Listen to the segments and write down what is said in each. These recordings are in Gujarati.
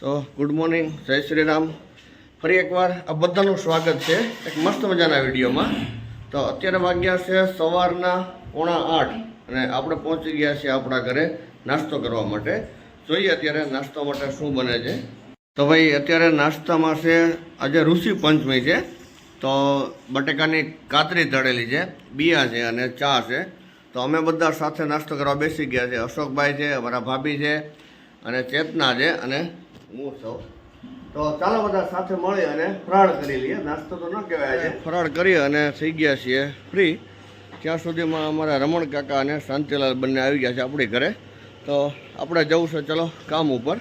તો ગુડ મોર્નિંગ જય શ્રી રામ ફરી એકવાર આ બધાનું સ્વાગત છે એક મસ્ત મજાના વિડીયોમાં. તો અત્યારે વાગ્યા છે સવારના પોણા આઠ અને આપણે પહોંચી ગયા છીએ આપણા ઘરે નાસ્તો કરવા માટે. જોઈએ અત્યારે નાસ્તા માટે શું બને છે. તો ભાઈ, અત્યારે નાસ્તામાં છે, આજે ઋષિ પંચમી છે. તો બટેકાની કાતરી તળેલી છે, બિયા છે અને ચા છે. તો અમે બધા સાથે નાસ્તો કરવા બેસી ગયા છે. અશોકભાઈ છે, અમારા ભાભી છે અને ચેતના છે અને હું સૌ તો ચાલો બધા સાથે મળી અને ફરાળ કરી લઈએ. નાસ્તો તો ન કહેવાય છે ફરાળ કરી અને થઈ ગયા છીએ ફ્રી ત્યાં સુધીમાં અમારા રમણ કાકા અને શાંતિલાલ બંને આવી ગયા છે આપણી ઘરે. તો આપણે જવું છે, ચલો, કામ ઉપર.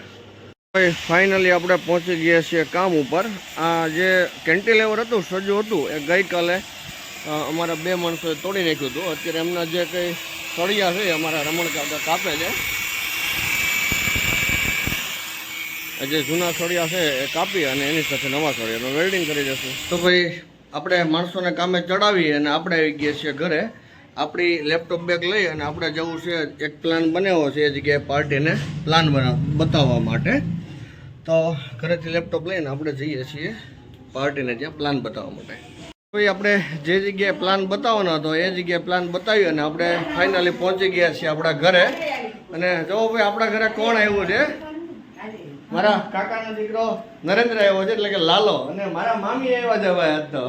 ફાઇનલી આપણે પહોંચી ગયા છીએ કામ ઉપર. આ જે કેન્ટીલેવર હતું, સજ્જુ હતું, એ ગઈકાલે અમારા બે માણસોએ તોડી નાખ્યું હતું. અત્યારે એમના જે કંઈ સળિયા છે અમારા રમણ કાકા કાપે છે આ જે જૂના સળિયા છે, એ કાપી અને એની સાથે નવા સળિયાનું વેલ્ડિંગ કરી જશું. તો ભાઈ, આપણે માણસોને કામે ચડાવી અને આપણે આવી ગયા છીએ ઘરે. આપણી લેપટોપ બેગ લઈ અને આપણે જવું છે, એક પ્લાન બનાવ્યો છે, એ જગ્યાએ પાર્ટીને પ્લાન બતાવવા માટે. તો ઘરેથી લેપટોપ લઈને આપણે જઈએ છીએ પાર્ટીને ત્યાં પ્લાન બતાવવા માટે. ભાઈ, આપણે જે જગ્યાએ પ્લાન બતાવવાનો હતો, એ જગ્યાએ પ્લાન બતાવી અને આપણે ફાઇનલી પહોંચી ગયા છીએ આપણા ઘરે. અને જો ભાઈ, આપણા ઘરે કોણ આવ્યું છે? મારા કાકાનો દીકરો નરેન્દ્ર આવ્યો છે એટલે કે લાલો અને મારા મામી આવ્યા છે ભાઈ આજ તો.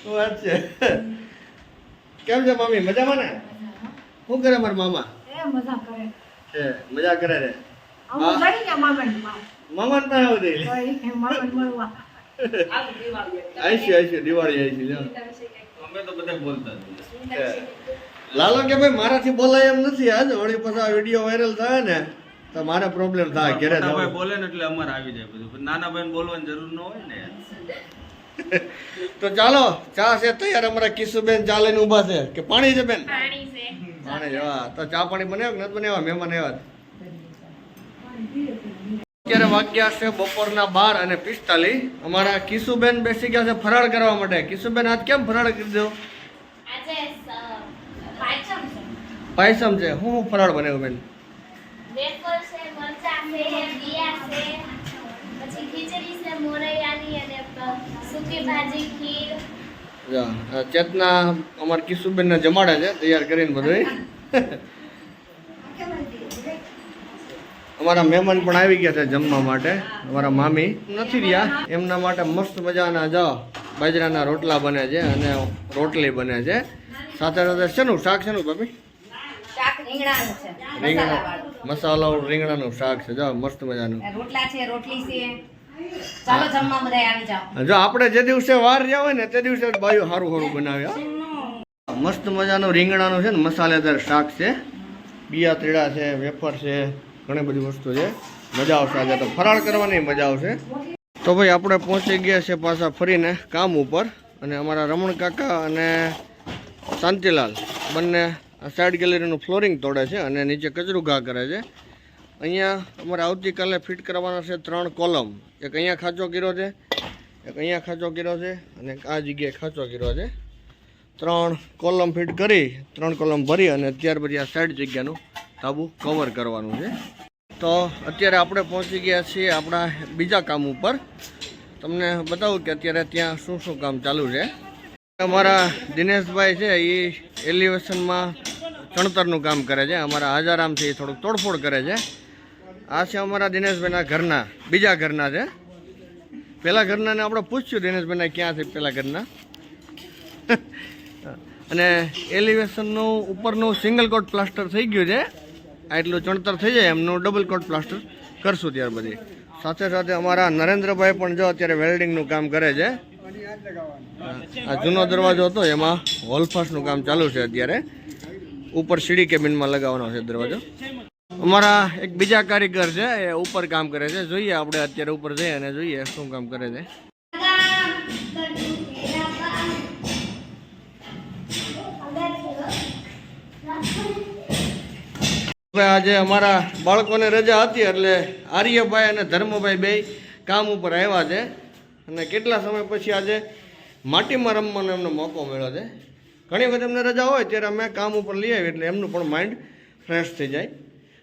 શું વાત છે? કેમ છે મામી મજામાં ને? શું કરે મારા મામા? એ મજા કરે. છે મજા કરે ને મામા મામા ને પાસે મળવા. આઈસી આઈસી દિવાળી આવીશું અમે તો બધા બોલતા લાલો કે ભાઈ મારાથી બોલાય એમ નથી આજ. વળી પાછા વીડિયો વાયરલ થાય ને તો મારે પ્રોબ્લેમ થાય ઘરે મોટા ભાઈ બોલે ને એટલે અમારે આવી જાય બધું. નાના ભાઈ બોલવાની જરૂર ન હોય ને તો ચાલો ચા છે તૈયાર? અમારા કિશુબેન ચા લઈને ઊભા છે. કે પાણી છે બેન? પાણી છે. પાણી હા. તો ચા પાણી બનાવ્યો કે નથી બનાવ્યા? મહેમાન આવ્યા અત્યારે વાગ્યા છે બપોરના બાર અને પિસ્તાલીસ. અમારા કિશુબેન બેસી ગયા છે ફરાળ કરવા માટે. કિશુબેન આજ કેમ ફરાળ કરી દો? પાયસમ છે. હું હું ફરાળ બનાવ્યું બેન? છે મરચાં છે બિયા છે પછી ખીચડી છે મોરૈયાની અને સૂકી ભાજી ખીર. ચેતના અમારા કિશુબેનને જમાડે છે તૈયાર કરીને બધું અમારા મહેમાન પણ આવી ગયા છે જમવા માટે. અમારા મામી નથી રહ્યા. એમના માટે મસ્ત મજાના જ બાજરાના રોટલા બને છે અને રોટલી બને છે. સાથે સાથે શેનું? શાક શેનું ભાભી? રીંગણા. મસાલાવાળું. રીંગણાનું શાક છે. જો મસ્ત મજાનું. રોટલા છે રોટલી છે. ચાલો જમવા બધા આવી જાઓ. જો આપણે જે દિવસે વાર રહ્યા હોય ને તે દિવસે બાયું સારું સારું બનાવ્યા મસ્ત મજાનું રીંગણાનું છે ને મસાલેદાર શાક છે. બિયા ત્રીડા છે વેફર છે ઘણી બધી વસ્તુ છે. મજા આવશે આજે તો. ફરાળ કરવાની મજા આવશે. તો ભાઈ આપણે પહોંચી ગયા છે પાછા ફરીને કામ ઉપર. અને અમારા રમણ કાકા અને શાંતિલાલ બંને સાઈડ ગેલેરીનું ફ્લોરિંગ તોડે છે અને નીચે કચરું ઘા કરે છે. અહીંયા અમારે આવતીકાલે ફિટ કરવાના છે ત્રણ કોલમ એક અહીંયા ખાંચો કર્યો છે, એક અહીંયા ખાંચો કર્યો છે અને આ જગ્યાએ ખાંચો કર્યો છે. ત્રણ કોલમ ફિટ કરી, ત્રણ કોલમ ભરી અને ત્યાર પછી આ સાઈડ જગ્યાનું તાબુ કવર કરવાનું છે. તો અત્યારે આપણે પહોંચી ગયા છીએ આપણા બીજા કામ ઉપર. તમને બતાવું કે અત્યારે ત્યાં શું શું કામ ચાલુ છે. અમારા દિનેશભાઈ છે એ એલિવેશનમાં ચણતરનું કામ કરે છે. અમારા હાજારામથી થોડુંક તોડફોડ કરે છે. આ છે અમારા દિનેશભાઈના ઘરના, બીજા ઘરના છે. પહેલાં ઘરનાને આપણે પૂછ્યું, દિનેશભાઈના ક્યાં છે પહેલાં ઘરના? અને એલિવેશનનું ઉપરનું સિંગલ કોટ પ્લાસ્ટર થઈ ગયું છે. એટલું ચણતર થઈ જાય, એમનું ડબલ કોટ પ્લાસ્ટર કરશું ત્યાર બધી સાથે સાથે અમારા નરેન્દ્રભાઈ પણ જો અત્યારે વેલ્ડિંગનું કામ કરે છે. આ જૂનો દરવાજો હતો, એમાં હોલફાસનું કામ ચાલુ છે અત્યારે. ઉપર સીડી કેબિનમાં લગાવવાનો છે દરવાજો. અમારા એક બીજા કારીગર છે, એ ઉપર કામ કરે છે. જોઈએ આપણે અત્યારે ઉપર જઈએ અને જોઈએ શું કામ કરે છે. આજે અમારા બાળકોને રજા હતી એટલે આર્યભાઈ અને ધર્મભાઈ બે કામ ઉપર આવ્યા છે. અને કેટલા સમય પછી આજે માટીમાં રમવાનો એમનો મોકો મળ્યો છે. ઘણી વખત એમને રજા હોય ત્યારે અમે કામ ઉપર લઈ આવીએ એટલે એમનું પણ માઇન્ડ ફ્રેશ થઈ જાય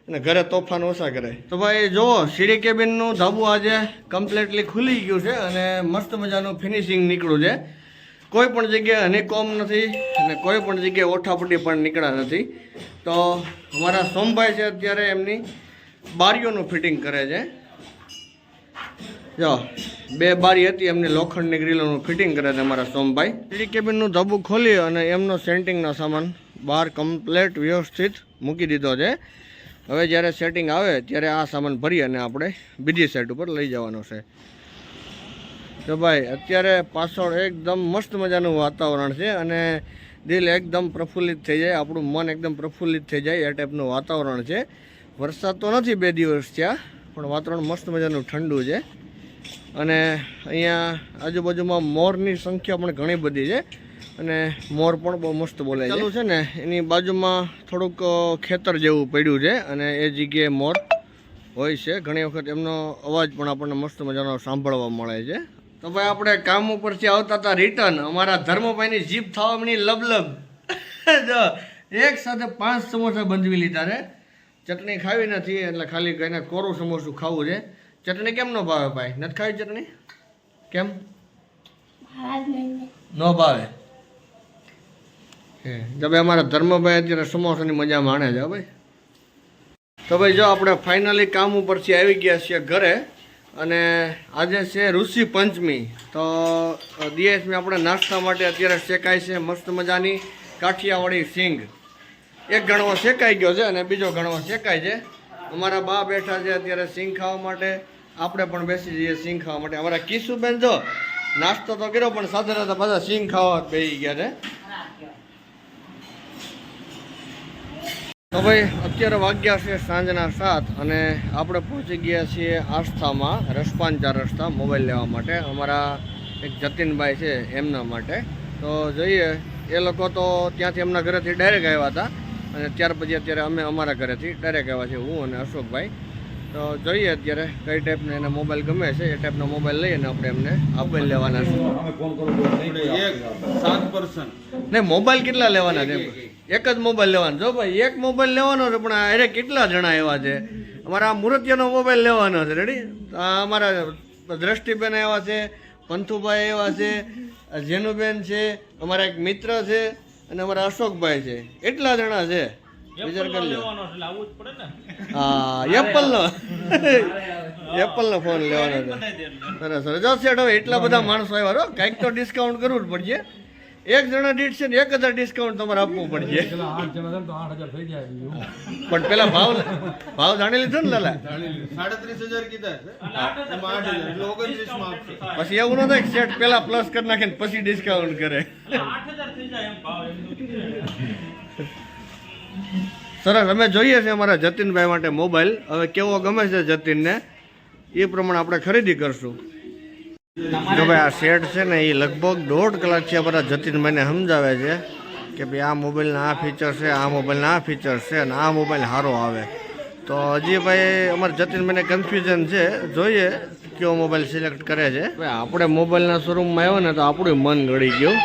અને ઘરે તોફાન ઓછા કરે તો ભાઈ, જુઓ, સીડી કેબિનનું ધાબુ આજે કમ્પ્લીટલી ખુલી ગયું છે અને મસ્ત મજાનું ફિનિશિંગ નીકળ્યું છે. કોઈ પણ જગ્યાએ હનીકોમ નથી અને કોઈ પણ જગ્યાએ ઓઠાપટી પણ નીકળ્યા નથી. તો અમારા સોમભાઈ છે અત્યારે એમની બારીઓનું ફિટિંગ કરે છે. જો, બે બારી હતી, એમની લોખંડની ગ્રીલોનું ફિટિંગ કરે છે અમારા સોમભાઈ. સીડી કેબિનનું ધાબુ ખોલી અને એમનો સેન્ટિંગનો સામાન બહાર કમ્પ્લેટ વ્યવસ્થિત મૂકી દીધો છે. હવે જ્યારે સેટિંગ આવે, ત્યારે આ સામાન ભરી અને આપણે બીજી સાઈડ ઉપર લઈ જવાનો છે. તો ભાઈ, અત્યારે પાછળ એકદમ મસ્ત મજાનું વાતાવરણ છે અને દિલ એકદમ પ્રફુલ્લિત થઈ જાય, આપણું મન એકદમ પ્રફુલ્લિત થઈ જાય એ ટાઈપનું વાતાવરણ છે. વરસાદ તો નથી બે દિવસ થયા, પણ વાતાવરણ મસ્ત મજાનું ઠંડુ છે. અને અહીંયા આજુબાજુમાં મોરની સંખ્યા પણ ઘણી બધી છે. અને મોર પણ બહુ મસ્ત બોલે છે. ચાલુ છે ને? એની બાજુમાં થોડુંક ખેતર જેવું પડ્યું છે અને એ જગ્યાએ મોર હોય છે. ઘણી વખત એમનો અવાજ પણ આપણને મસ્ત મજાનો સાંભળવા મળે છે. તો ભાઈ આપણે કામ ઉપરથી આવતા હતા રિટર્ન અમારા ધર્મભાઈની જીભ થવાની લબલબ. જો એક સાથે પાંચ સમોસા બંધવી લીધા છે. ચટણી ખાવી નથી એટલે ખાલી કહીને કોરું સમોસું ખાવું છે. ચટણી કેમ નો ભાવે ભાઈ? નથી ખાવી ચટણી? કેમ? ન ભાવે? હે ભાઈ અમારા ધર્મભાઈ અત્યારે સમોસાની મજા માણે છે ભાઈ. તો ભાઈ જો આપણે ફાઇનલી કામ ઉપરથી આવી ગયા છીએ ઘરે અને આજે છે ઋષિ પંચમી. તો દિયેશમાં આપણે નાસ્તા માટે અત્યારે શેકાય છે મસ્ત મજાની કાઠિયાવાડી સિંગ. એક ગણવો શેકાઈ ગયો છે અને બીજો ગણવો શેકાય છે. અમારા બા બેઠા છે અત્યારે સિંગ ખાવા માટે. આપણે પણ બેસી જઈએ સિંગ ખાવા માટે. અમારા કિશુબેન જો નાસ્તો તો કર્યો, પણ સાથે સાથે પાછા સિંગ ખાવા બેસી ગયા છે. તો ભાઈ, અત્યારે વાગ્યા છે સાંજના સાત અને આપણે પહોંચી ગયા છીએ આસ્થામાં, રસપાન રસ્તા મોબાઈલ લેવા માટે. અમારા એક જતીનભાઈ છે એમના માટે. તો જોઈએ, એ લોકો તો ત્યાંથી એમના ઘરેથી ડાયરેક્ટ આવ્યા હતા. અને ત્યાર પછી અત્યારે અમે અમારા ઘરેથી ડાયરેક્ટ આવ્યા છીએ હું અને અશોકભાઈ. તો જોઈએ અત્યારે કઈ ટાઈપનો એને મોબાઈલ ગમે છે એ ટાઈપનો મોબાઈલ લઈને આપણે એમને આપી લેવાના છે. આપણે એક સાત પર્સન નહીં મોબાઈલ કેટલા લેવાના છે? એક જ મોબાઈલ લેવાનો. જો ભાઈ એક મોબાઈલ લેવાનો છે પણ અરે કેટલા જણા એવા છે? અમારા મૂર્તિયાનો મોબાઈલ લેવાનો છે રેડી આ અમારા દ્રષ્ટિબેન એવા છે પંથુભાઈ એવા છે આ જેનુબેન છે અમારા એક મિત્ર છે અને અમારા અશોકભાઈ છે. એટલા જણા છે. વિચાર કરી લો. હા એપલનો. એપલનો ફોન લેવાનો છે. સરસ સરસ. શેઠ હવે એટલા બધા માણસો આવ્યા. હો કંઈક તો ડિસ્કાઉન્ટ કરવું જ પડશે. એક જણા દીઠ છે ને એક હજાર ડિસ્કાઉન્ટ તમારે આપવું પડશે. પણ પેલા ભાવ ભાવ જાણી લીધો ને લાલા? સાડત્રીસ હજાર કીધા પછી એવું ન થાય કે શેઠ પેલા પ્લસ કરી નાખે ને પછી ડિસ્કાઉન્ટ કરે. સરસ અમે જોઈએ છીએ અમારા જતીનભાઈ માટે મોબાઈલ. હવે કેવો ગમે છે જતીનને એ પ્રમાણે આપણે ખરીદી કરશું. જો ભાઈ આ સેટ છે ને એ લગભગ દોઢ કલાક છે બધા જતીન જતીનભાઈને સમજાવે છે કે ભાઈ આ મોબાઈલના આ ફીચર છે આ મોબાઈલના આ ફીચર છે અને આ મોબાઈલ સારો આવે. તો હજી ભાઈ અમારા જતીનભાઈને કન્ફ્યુઝન છે. જોઈએ કયો મોબાઈલ સિલેક્ટ કરે છે. ભાઈ આપણે મોબાઈલના શોરૂમમાં આવ્યો ને તો આપણું મન ગળી ગયું.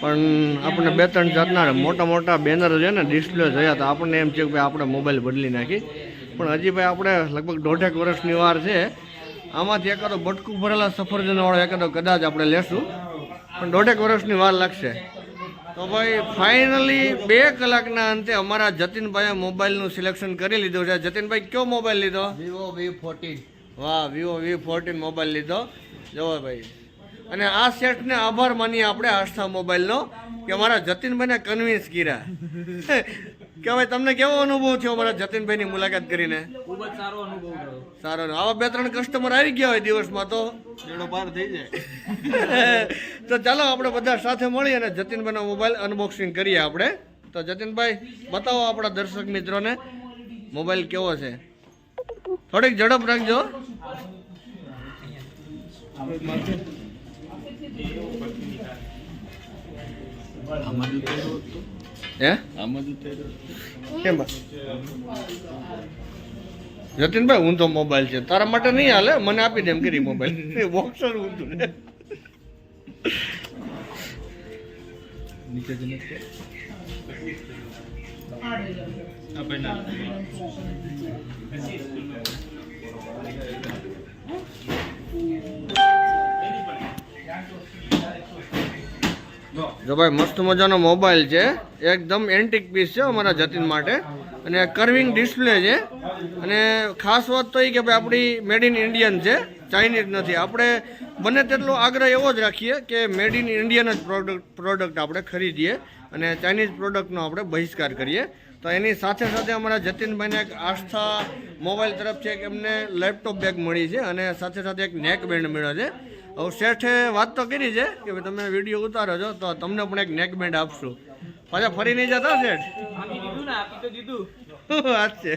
પણ આપણે બે ત્રણ જાતના મોટા મોટા બેનર છે ને ડિસ્પ્લે જોયા તો આપણને એમ છે કે ભાઈ આપણે મોબાઈલ બદલી નાખી. પણ હજી ભાઈ આપણે લગભગ દોઢેક વર્ષની વાર છે. આમાંથી એકાદો બટકું ભરેલા સફરજનવાળો એકાદો કદાચ આપણે લેશું. પણ દોઢેક વર્ષની વાર લાગશે. તો ભાઈ ફાઇનલી બે કલાકના અંતે અમારા જતીનભાઈએ મોબાઈલનું સિલેક્શન કરી લીધું છે. જતીનભાઈ કયો મોબાઈલ લીધો? વિવો વી ફોર્ટીન વાહ વિવો વી ફોર્ટીન મોબાઈલ લીધો. જવો ભાઈ. અને આ સેટને આભાર માનીએ આપણે આસ્થા મોબાઈલનો કે અમારા જતીનભાઈને કન્વિન્સ કર્યા. કે ભાઈ તમને કેવો અનુભવ થયો અમારા જતીનભાઈની મુલાકાત કરીને? ખૂબ જ સારો અનુભવ થયો. સારો ને. આવા બે ત્રણ કસ્ટમર આવી ગયા હોય દિવસમાં તો? જેનો પાર થઈ જાય. તો ચાલો આપણે બધા સાથે મળી અને જતીનભાઈનો મોબાઈલ અનબોક્સિંગ કરીએ આપણે. તો જતીનભાઈ બતાવો આપણા દર્શક મિત્રોને મોબાઈલ કેવો છે? થોડીક ઝડપ રાખજો. હે? કેમ જતીનભાઈ ઊંધો મોબાઈલ છે. તારા માટે નહીં હાલે? મને આપી દે એમ કરી મોબાઈલ બોક્સર ઊંધું ને. આ ભાઈ જો ભાઈ, મસ્ત મજાનો મોબાઈલ છે. એકદમ એન્ટિક પીસ છે અમારા જતીન માટે. અને કર્વિંગ ડિસ્પ્લે છે. અને ખાસ વાત તો એ કે ભાઈ, આપણી મેડ ઇન ઇન્ડિયન છે. ચાઇનીઝ નથી. આપણે બને તેટલો આગ્રહ એવો જ રાખીએ કે મેડ ઇન ઇન્ડિયન જ પ્રોડક્ટ પ્રોડક્ટ આપણે ખરીદીએ અને ચાઇનીઝ પ્રોડક્ટનો આપણે બહિષ્કાર કરીએ. તો એની સાથે સાથે અમારા જતીનભાઈને એક આસ્થા મોબાઈલ તરફથી એક એમને લેપટોપ બેગ મળી છે અને સાથે સાથે એક નેક બેન્ડ મળ્યો છે. હવે શેઠે વાત તો કરી છે કે ભાઈ તમે વીડિયો ઉતારો છો તો તમને પણ એક નેક બેન્ડ આપશું. પાછા ફરી નહીં જતા શેઠ? વાત છે.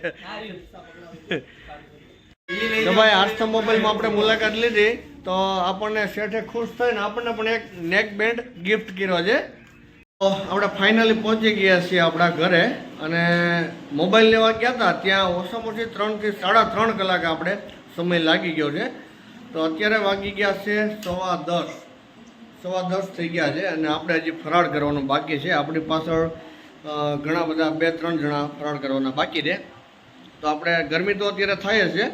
તો ભાઈ આર્થ મોબાઈલમાં આપણે મુલાકાત લીધી તો આપણને શેઠે ખુશ થઈને આપણને પણ એક નેક બેન્ડ ગિફ્ટ કર્યો છે. તો આપણે ફાઇનલી પહોંચી ગયા છીએ આપણા ઘરે અને મોબાઈલ લેવા ગયા હતા ત્યાં ઓછામાં ઓછી ત્રણથી સાડા ત્રણ કલાક આપણે સમય લાગી ગયો છે. તો અત્યારે વાગી ગયા છે સવા દસ. સવા દસ થઈ ગયા છે અને આપણે હજી ફરાળ કરવાનું બાકી છે. આપણી પાછળ ઘણા બધા બે ત્રણ જણા ફરાળ કરવાના બાકી છે. તો આપણે ગરમી તો અત્યારે થાય છે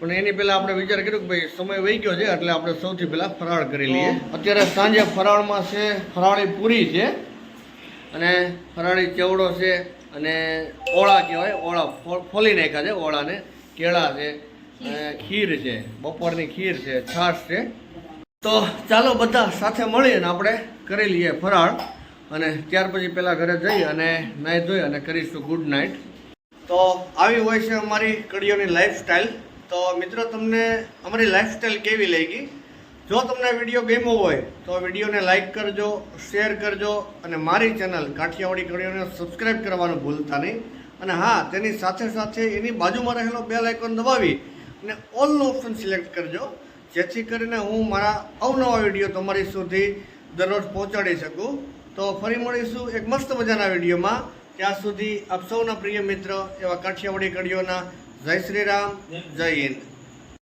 પણ એની પહેલાં આપણે વિચાર કર્યો કે ભાઈ સમય વહી ગયો છે એટલે આપણે સૌથી પહેલાં ફરાળ કરી લઈએ. અત્યારે સાંજે ફરાળમાં છે ફરાળી પૂરી છે અને ફરાળી ચેવડો છે અને ઓળા કહેવાય ઓળા ફોલી નાખ્યા છે ઓળાને કેળા છે. ખીર છે, બપોરની ખીર છે, છાશ છે. તો ચાલો બધા સાથે મળીને આપણે કરી લઈએ ફરાળ. અને ત્યાર પછી પહેલાં ઘરે જઈ અને નાહી ધોઈ અને કરીશું ગુડ નાઇટ તો આવી હોય છે અમારી કડીઓની લાઈફસ્ટાઈલ તો મિત્રો, તમને અમારી લાઈફસ્ટાઈલ કેવી લાગી? જો તમને વીડિયો ગમ્યો હોય, તો વિડીયોને લાઈક કરજો શેર કરજો અને મારી ચેનલ કાઠિયાવાડી કડીઓને સબસ્ક્રાઈબ કરવાનું ભૂલતા નહીં. અને હા, તેની સાથે સાથે એની બાજુમાં રહેલો બેલ આઇકોન દબાવી અને ઓલ ઓપ્શન સિલેક્ટ કરજો. જેથી કરીને હું મારા અવનવા વીડિયો તમારી સુધી દરરોજ પહોંચાડી શકું. તો ફરી મળીશું એક મસ્ત મજાના વિડીયોમાં ત્યાં સુધી આપ સૌના પ્રિય મિત્ર એવા કાઠિયાવાડી કડીઓના જય શ્રી રામ, જય હિન્દ.